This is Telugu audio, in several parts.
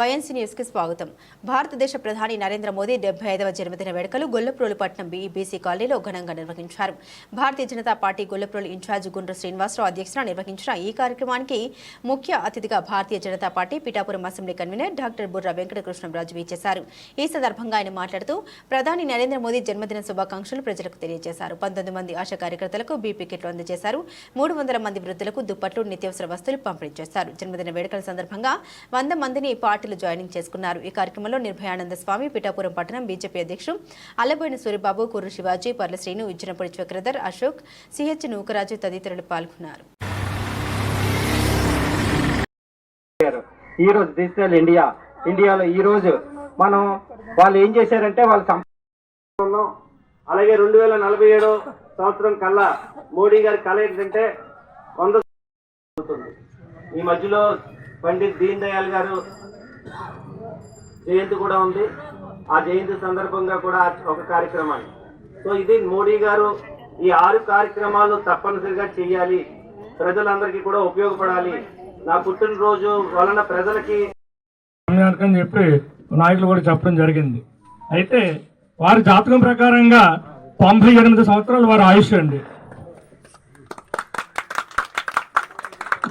వైఎన్సీ న్యూస్కి స్వాగతం. భారతదేశ ప్రధాని నరేంద్ర మోదీ డెబ్బై ఐదవ జన్మదిన వేడుకలు గొల్లప్రోలుపట్నం బీఈబీసీ కాలనీలో ఘనంగా నిర్వహించారు. భారతీయ జనతా పార్టీ గొల్లప్రోలు ఇన్ఛార్జ్ గుండ్ర శ్రీనివాసరావు అధ్యక్షతన నిర్వహించిన ఈ కార్యక్రమానికి ముఖ్య అతిథిగా Bharatiya Janata Party Pithapuram assembly convener doctor Burra Venkatakrishnaraju వీచేశారు ఈ సందర్భంగా ఆయన మాట్లాడుతూ ప్రధాని నరేంద్ర మోదీ జన్మదిన శుభాకాంక్షలు ప్రజలకు తెలియజేశారు. పంతొమ్మిది మంది ఆశా కార్యకర్తలకు బీపీ కిట్లు అందజేశారు. మూడు వందల మంది వృద్ధులకు దుప్పట్లు నిత్యావసర వస్తువులు పంపిణీ చేశారు. జన్మదిన వేడుకల సందర్భంగా వంద మందిని పార్టీ పార్టీలు జాయినింగ్ చేసుకున్నారు. ఈ కార్యక్రమంలో నిర్భయానంద స్వామి పిఠాపురం పట్టణం బీజేపీ అధ్యక్షుడు అల్లబోయిన సూర్యబాబు కుర్రు శివాజీ పర్ల శ్రీను చక్రధర్ అశోక్ సిహెచ్ నూకరాజు తదితరులు పాల్గొన్నారు. ఈ రోజు డిజిటల్ ఇండియా ఇండియాలో ఈ రోజు మనం వాళ్ళు ఏం చేశారంటే వాళ్ళు సంపాదన అలాగే రెండు వేల నలభై ఏడో సంవత్సరం కల్లా మోడీ గారి కళ ఏంటంటే వంద ఈ మధ్యలో పండిత్ దీన్ దయాళ్ గారు జయంతి కూడా ఉంది. ఆ జయంతి సందర్భంగా కూడా ఒక కార్యక్రమాన్ని సో ఇది మోడీ గారు ఈ ఆరు కార్యక్రమాలు తప్పనిసరిగా చేయాలి. ప్రజలందరికీ కూడా ఉపయోగపడాలి. నా పుట్టినరోజు వలన ప్రజలకి అని చెప్పి నాయకులు కూడా చెప్పడం జరిగింది. అయితే వారి జాతకం ప్రకారంగా తొంభై ఎనిమిది సంవత్సరాలు వారి ఆయుష్ అండి.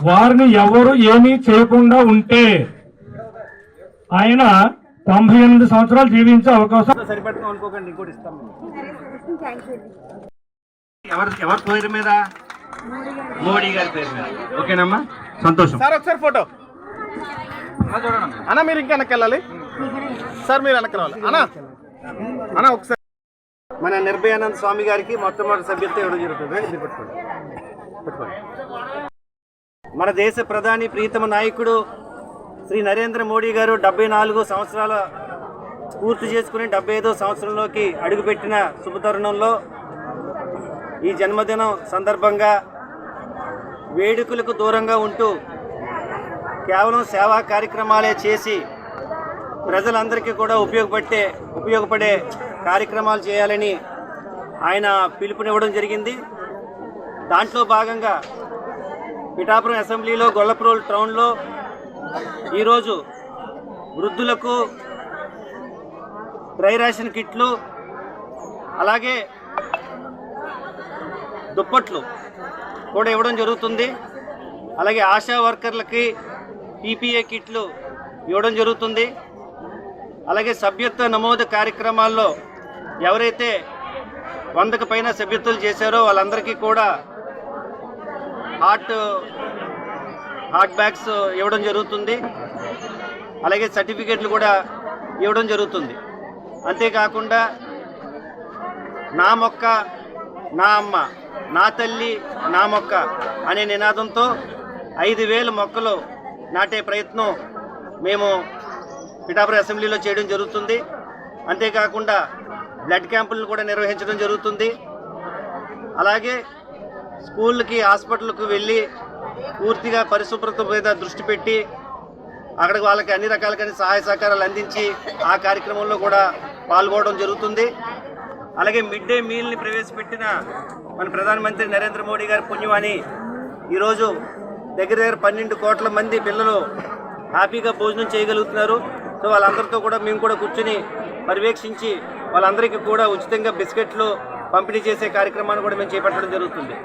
వారిని ఎవరు ఏమీ చేయకుండా ఉంటే ఆయన తొంభై ఎనిమిది సంవత్సరాలు జీవించే అవకాశం. సరిపెట్టుకో అనుకోకండి ఇంకోటి ఇస్తాం ఎవరు ఎవరి పేరు మీద? మోడీ గారి పేరు మీద. ఓకేనమ్మా? సంతోషం. సార్ ఒకసారి ఫోటో. అన్న మీరు ఇంకా వెనక్కి వెళ్ళాలి. సార్ మీరు వెనక్కి రావాలి. అన్న అన్న ఒకసారి. మన నిర్భయానంద స్వామి గారికి మొట్టమొదటి సభ్యత్వం ఇవ్వడం జరుగుతుంది. పెట్టుకోండి. మన దేశ ప్రధాని ప్రీతమ నాయకుడు శ్రీ నరేంద్ర మోడీ గారు డెబ్బై నాలుగు సంవత్సరాల పూర్తి చేసుకుని డెబ్బై ఐదో సంవత్సరంలోకి అడుగుపెట్టిన శుభతరుణంలో ఈ జన్మదినం సందర్భంగా వేడుకలకు దూరంగా ఉంటూ కేవలం సేవా కార్యక్రమాలే చేసి ప్రజలందరికీ కూడా ఉపయోగపడే ఉపయోగపడే కార్యక్రమాలు చేయాలని ఆయన పిలుపునివ్వడం జరిగింది. దాంట్లో భాగంగా పిఠాపురం అసెంబ్లీలో గొల్లప్రోల్ టౌన్లో ఈరోజు వృద్ధులకు డ్రై రేషన్ కిట్లు అలాగే దుప్పట్లు కూడా ఇవ్వడం జరుగుతుంది. అలాగే ఆశా వర్కర్లకి పీపీఏ కిట్లు ఇవ్వడం జరుగుతుంది. అలాగే సభ్యత్వ నమోదు కార్యక్రమాల్లో ఎవరైతే వందకు పైన సభ్యత్వాలు చేశారో వాళ్ళందరికీ కూడా హార్ట్ హాట్ బ్యాగ్స్ ఇవ్వడం జరుగుతుంది. అలాగే సర్టిఫికెట్లు కూడా ఇవ్వడం జరుగుతుంది. అంతేకాకుండా నా మొక్క నా అమ్మ నా తల్లి నా మొక్క అనే నినాదంతో ఐదు వేల మొక్కలు నాటే ప్రయత్నం మేము పిఠాపురం అసెంబ్లీలో చేయడం జరుగుతుంది. అంతేకాకుండా బ్లడ్ క్యాంపులను కూడా నిర్వహించడం జరుగుతుంది. అలాగే స్కూళ్ళకి హాస్పిటల్కి వెళ్ళి పూర్తిగా పరిశుభ్రత మీద దృష్టి పెట్టి అక్కడ వాళ్ళకి అన్ని రకాలకైన సహాయ సహకారాలు అందించి ఆ కార్యక్రమంలో కూడా పాల్గొనడం జరుగుతుంది. అలాగే మిడ్ డే మీల్ని ప్రవేశపెట్టిన మన ప్రధానమంత్రి నరేంద్ర మోడీ గారి పుణ్యమని ఈరోజు దగ్గర దగ్గర పన్నెండు కోట్ల మంది పిల్లలు హ్యాపీగా భోజనం చేయగలుగుతున్నారు. సో వాళ్ళందరితో కూడా మేము కూడా కూర్చుని పర్యవేక్షించి వాళ్ళందరికీ కూడా ఉచితంగా బిస్కెట్లు పంపిణీ చేసే కార్యక్రమాన్ని కూడా మేము చేపట్టడం జరుగుతుంది.